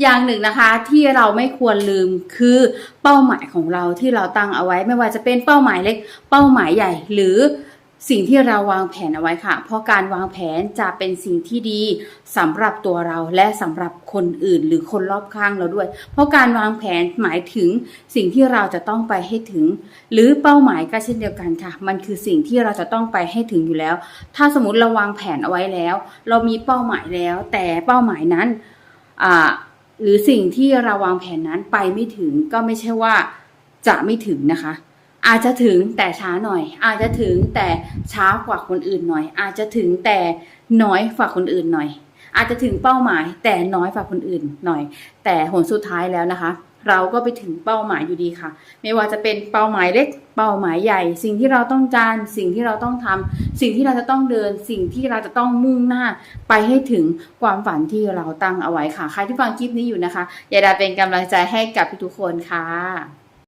อย่างหนึ่งนะคะที่เราไม่ควรลืมคือเป้าหมายของเราที่เราตั้งเอาไว้ไม่ว่าจะเป็นเป้าหมายเล็ก เป้าหมายใหญ่หรือสิ่งที่เราวางแผนเอาไว้ค่ะ เพราะการวางแผนจะเป็นสิ่งที่ดีสำหรับตัวเราและสำหรับคนอื่นหรือคนรอบข้างเราด้วย เพราะการวางแผนหมายถึงสิ่งที่เราจะต้องไปให้ถึง หรือเป้าหมายก็เช่นเดียวกันค่ะ มันคือสิ่งที่เราจะต้องไปให้ถึงอยู่แล้ว ถ้าสมมติเราวางแผนเอาไว้แล้ว เรามีเป้าหมายแล้ว แต่เป้าหมายนั้นอ่า หรือสิ่งที่เราวางแผนนั้นไปไม่ถึงก็ไม่ใช่ว่าจะไม่ถึงนะคะ อาจจะถึงแต่ช้าหน่อย อาจจะถึงแต่ช้ากว่าคนอื่นหน่อย อาจจะถึงแต่น้อยกว่าคนอื่นหน่อย อาจจะถึงเป้าหมายแต่น้อยกว่าคนอื่นหน่อย แต่ผลสุดท้ายแล้วนะคะ เราก็ไปถึงเป้าหมายอยู่ดีค่ะ ไม่ว่าจะเป็นเป้าหมายเล็ก เป้าหมายใหญ่ สิ่งที่เราต้องการ สิ่งที่เราต้องทำสิ่งที่เราจะต้องเดิน สิ่งที่เราจะต้องมุ่งหน้า ไปให้ถึงความฝันที่เราตั้งเอาไว้ค่ะ ใครที่ฟังคลิปนี้อยู่นะคะ อย่าได้เป็นกำลังใจให้กับทุกคนค่ะ